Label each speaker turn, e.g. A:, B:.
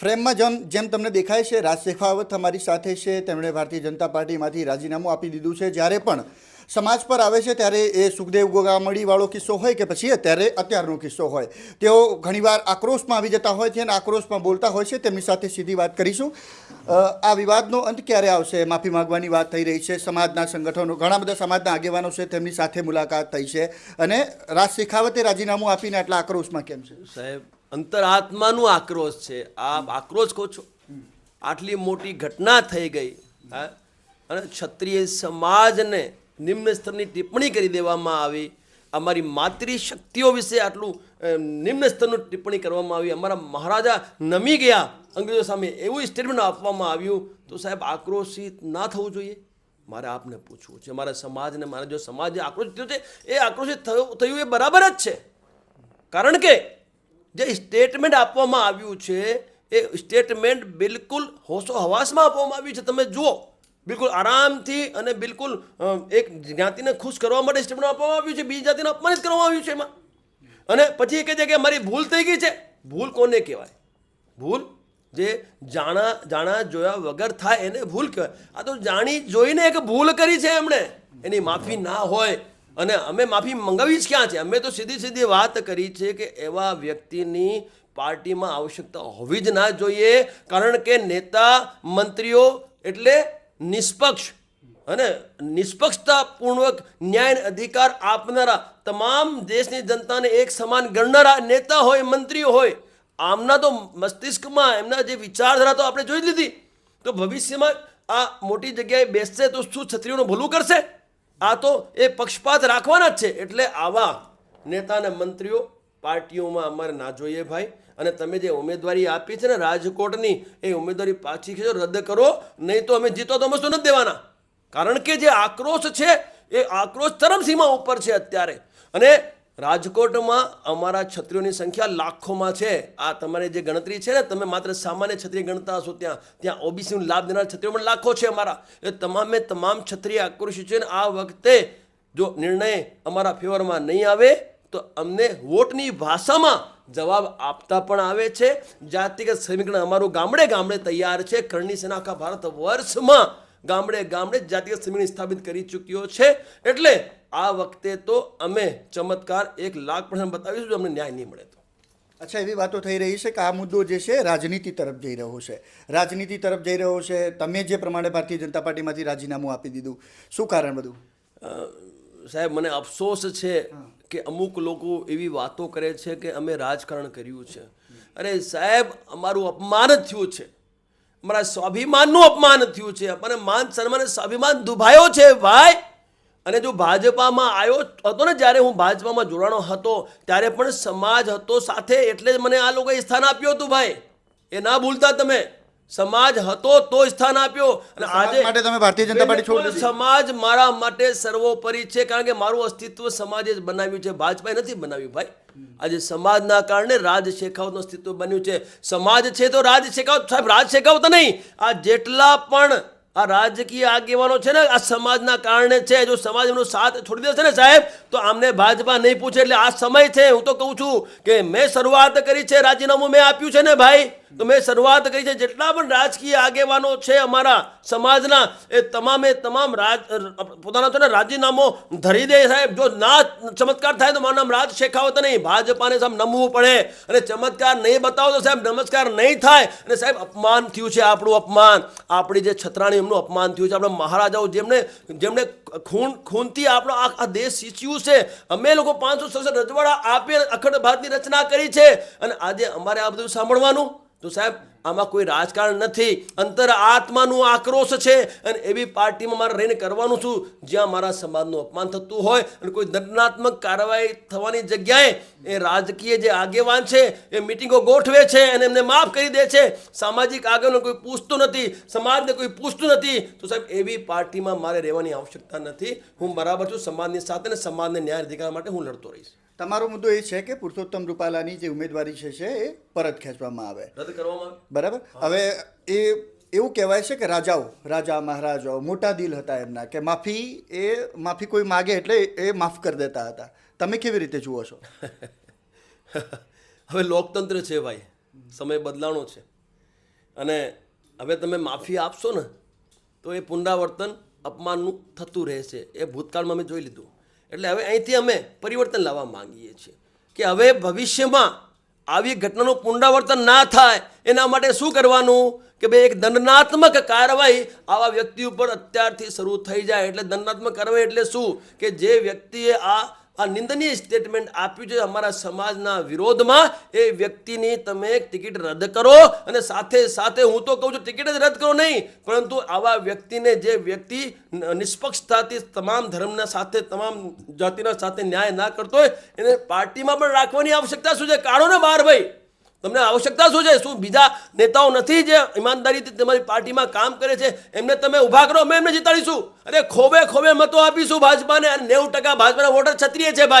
A: ફ્રેમમાં જેમ જેમ તમને દેખાય છે, રાજ શેખાવત અમારી સાથે છે, તેમણે ભારતીય જનતા પાર્ટીમાંથી રાજીનામું આપી દીધું છે. જ્યારે પણ સમાજ પર આવે છે, ત્યારે એ સુખદેવ ગોગામડીવાળો કિસ્સો હોય કે પછી અત્યારે અત્યારનો કિસ્સો હોય. તેઓ ઘણીવાર આક્રોશમાં આવી જતા હોય છે અને આક્રોશમાં બોલતા હોય છે. તેમની સાથે સીધી વાત કરીશું. આ વિવાદનો અંત ક્યારે આવશે? માફી માગવાની વાત થઈ રહી છે. સમાજના સંગઠનો, ઘણા બધા સમાજના આગેવાનો છે, તેમની સાથે મુલાકાત થઈ છે. અને રાજ શેખાવતે રાજીનામું આપીને આટલા આક્રોશમાં કેમ છે?
B: સાહેબ અંતરાત્માનું આક્રોશ છે. આ આક્રોશ કહો છો? આટલી મોટી ઘટના થઈ ગઈ, હા? અને ક્ષત્રિય સમાજને નિમ્ન સ્તરની ટિપ્પણી કરી દેવામાં આવી. અમારી માતૃ શક્તિઓ વિશે આટલું નિમ્ન સ્તરનું ટિપ્પણી કરવામાં આવી. અમારા મહારાજા નમી ગયા. અંગ્રેજો સામે એવું સ્ટેટમેન્ટ આપવામાં આવ્યું, તો સાહેબ, આક્રોશિત ના થવું જોઈએ? મારે આપને પૂછવું છે. મારા સમાજને, મારા જો સમાજ આક્રોશિત થયો છે, એ આક્રોશિત થયું થયું એ બરાબર જ છે. કારણ કે જે સ્ટેટમેન્ટ આપવામાં આવ્યું છે, એ સ્ટેટમેન્ટ બિલકુલ હોશો હવાસમાં આપવામાં આવ્યું છે. તમે જુઓ, બિલકુલ આરામથી અને બિલકુલ એક જ્ઞાતિને ખુશ કરવા માટે સ્ટેટમેન્ટ આપવામાં આવ્યું છે, બીજી જાતિને અપમાનિત કરવામાં આવ્યું છે એમાં. અને પછી એ કહે છે કે મારી ભૂલ થઈ ગઈ છે. ભૂલ કોને કહેવાય? ભૂલ જે જાણા જાણા, જોયા વગર થાય એને ભૂલ કહેવાય. આ તો જાણી જોઈને એક ભૂલ કરી છે એમણે. એની માફી ના હોય અને અમે માફી મંગાવી જ ક્યાં છે? અમે તો સીધી સીધી વાત કરી છે કે એવા વ્યક્તિની પાર્ટીમાં આવશ્યકતા હોવી જ ના જોઈએ, કારણ કે નેતા, મંત્રીઓ એટલે નિષ્પક્ષ. અને નિષ્પક્ષતાપૂર્વક ન્યાય અધિકાર આપનારા તમામ દેશની જનતાને એક સમાન ગણનારા નેતા હોય, મંત્રીઓ હોય. આમના તો મસ્તિષ્કમાં એમના જે વિચારધારા તો આપણે જોઈ લીધી. તો ભવિષ્યમાં આ મોટી જગ્યાએ બેસશે તો શું છત્રીઓનું ભલું કરશે? આ તો એ પક્ષપાત રાખવાના જ છે. એટલે આવા નેતા અને મંત્રીઓ પાર્ટીઓમાં અમારે ના જોઈએ ભાઈ. અને તમે જે ઉમેદવારી આપી છે ને રાજકોટની, એ ઉમેદવારી પાછી ખેંચો, રદ કરો. નહીં તો અમે જીતો તો અમે શું નથી દેવાના? કારણ કે જે આક્રોશ છે, એ આક્રોશ ચરમસીમા ઉપર છે અત્યારે. અને રાજકોટમાં અમારા છત્રીઓની સંખ્યા લાખોમાં છે. આ તમારી જે ગણતરી છે ને, તમે માત્ર સામાન્ય છત્રી ગણતા હશો ત્યાં. ત્યાં ઓબીસીનું લાભ દેનાર છત્રીઓ પણ લાખો છે અમારા. એ તમામે તમામ છત્રી આક્રોશી છે ને, આ વખતે જો નિર્ણય અમારા ફેવરમાં નહીં આવે, તો અમને વોટની ભાષામાં જવાબ આપતા પણ આવે છે. જાતિગત સમીકરણ અમારું ગામડે ગામડે તૈયાર છે. કરણી સેના આખા ભારત વર્ષમાં ગામડે ગામડે જાતીય સમીકરણ સ્થાપિત કરી ચૂક્યો છે. એટલે આ વખતે તો અમે ચમત્કાર એક લાખ પર્સન્ટ બતાવીશું અમને ન્યાય નહીં મળે તો.
A: અચ્છા એવી વાતો થઈ રહી છે કે આ મુદ્દો જે છે રાજનીતિ તરફ જઈ રહ્યો છે. રાજનીતિ તરફ જઈ રહ્યો છે તમે જે પ્રમાણે ભારતીય જનતા પાર્ટીમાંથી રાજીનામું આપી દીધું શું કારણ બધું?
B: સાહેબ મને અફસોસ છે કે અમુક લોકો એવી વાતો કરે છે કે અમે રાજકારણ કર્યું છે. અરે સાહેબ અમારું અપમાન જ થયું છે. અમારા સ્વાભિમાનનું અપમાન થયું છે. મને માન સન્માન સ્વાભિમાન દુભાયો છે ભાઈ. અને જો ભાજપામાં આવ્યો હતો ને જ્યારે હું ભાજપામાં જોડાણો હતો ત્યારે પણ સમાજ હતો સાથે એટલે જ મને આ લોકોએ સ્થાન આપ્યું હતું ભાઈ. એ ના ભૂલતા તમે. સમાજ હતો તો સ્થાન આપ્યો. અને આજે
A: માટે તમે ભારતીય જનતા પાર્ટી છોડી
B: સમાજ મારા માટે સર્વોપરી છે કારણ કે મારું અસ્તિત્વ સમાજે જ બનાવ્યું છે. ભાજપાએ નથી બનાવ્યું ભાઈ. આજે સમાજના કારણે રાજ શેખાવતનું અસ્તિત્વ બન્યું છે. સમાજ છે તો રાજ શેખાવત. સાહેબ, રાજ શેખાવત નહીં. આ જેટલા પણ આ રાજકીય આગેવાનો છે ને, આ સમાજના કારણે છે, જો સમાજ એમનો સાથ છોડી દેશે ને સાહેબ, તો આમને ભાજપા નહીં પૂછે. એટલે આ સમય છે. હું તો કહું છું કે મેં શરૂઆત કરી છે રાજીનામું મેં આપ્યું છે ને ભાઈ. તો મેં શરૂઆત કરી છે. જેટલા પણ રાજકીય આગેવાનો છે અમારા સમાજના, એ તમામે તમામ રાજ પોતાના છે રાજીનામો ધરી દે સાહેબ. જો ના ચમત્કાર થાય તો મારું નામ રાજ શેખાવત નહીં. ભાજપાને સાહેબ નમવું પડે અને ચમત્કાર નહીં બતાવો તો સાહેબ નમસ્કાર નહીં થાય. અને સાહેબ અપમાન થયું છે આપણું અપમાન. આપણી જે છત્રાણી એમનું અપમાન થયું છે. આપણા મહારાજાઓ જેમને જેમને ખૂન, ખૂનથી આપણો આ દેશ સીંચ્યું છે. અમે લોકો પાંચસો સડસઠ રજવાડા આપી અખંડ ભારતની રચના કરી છે. અને આજે અમારે આ બધું સાંભળવાનું તો સાહેબ આમાં કોઈ રાજકારણ નથી. અંતર આત્માનું આક્રોશ છે. અને એવી પાર્ટીમાં મારે રહીને કરવાનું છું. જ્યાં મારા સમાજનું અપમાન થતું હોય અને કોઈ દંડનાત્મક કાર્યવાહી થવાની જગ્યાએ એ રાજકીય જે આગેવાન છે એ મિટિંગો ગોઠવે છે અને એમને માફ કરી દે છે. સામાજિક આગેવાનો કોઈ પૂછતું નથી. સમાજને કોઈ પૂછતું નથી. તો સાહેબ એવી પાર્ટીમાં મારે રહેવાની આવશ્યકતા નથી. હું બરાબર છું સમાજની સાથે અને સમાજને ન્યાય અધિકાર માટે હું લડતો રહીશ.
A: તમારો મુદ્દો એ છે કે પુરુષોત્તમ રૂપાલાની જે ઉમેદવારી છે છે એ પરત ખેંચવામાં આવે.
B: રદ કરવામાં આવે.
A: બરાબર? હવે એ એવું કહેવાય છે કે રાજાઓ રાજા મહારાજાઓ મોટા દિલ હતા એમના કે માફી એ માફી કોઈ માગે એટલે એ માફ કરી દેતા હતા. તમે કેવી રીતે જુઓ છો?
B: હવે લોકતંત્ર છે ભાઈ. સમય બદલાણો છે. અને હવે તમે માફી આપશો ને તો એ પુનરાવર્તન અપમાનનું થતું રહેશે. એ ભૂતકાળમાં અમે જોઈ લીધું. એટલે હવે અહીંથી અમે પરિવર્તન લાવવા માંગીએ છીએ કે હવે ભવિષ્યમાં આવી ઘટનાનું પુનરાવર્તન ના થાય એના માટે શું કરવાનું? કે ભાઈ એક દંડનાત્મક કાર્યવાહી આવા વ્યક્તિ ઉપર અત્યારથી શરૂ થઈ જાય. એટલે દંડનાત્મક કાર્યવાહી એટલે શું? કે જે વ્યક્તિએ આ આ નિંદનીય સ્ટેટમેન્ટ આપ્યું છે અમારા સમાજના વિરોધમાં, એ વ્યક્તિની તમે ટિકિટ રદ કરો અને સાથે સાથે હું તો કહું છું ટિકિટ જ રદ કરો નહીં. પરંતુ આવા વ્યક્તિને જે વ્યક્તિ નિષ્પક્ષતાથી તમામ ધર્મના સાથે, તમામ જાતિના સાથે ન્યાય ના કરતો હોય, એને પાર્ટીમાં પણ રાખવાની આવશ્યકતા શું છે? કાઢો ને બહાર ભાઈ. તમને આવશ્યકતા શું છે? શું બીજા નેતાઓ નથી જે ઈમાનદારીથી તમારી પાર્ટીમાં કામ કરે છે? એમને તમે ઊભા કરો, અમે એમને જીતાડીશું. અરે ખોબે ખોબે મતો આપીશું ભાજપાને. અને નેવું ટકા ભાજપાના વોટર ક્ષત્રિય છે ભાઈ.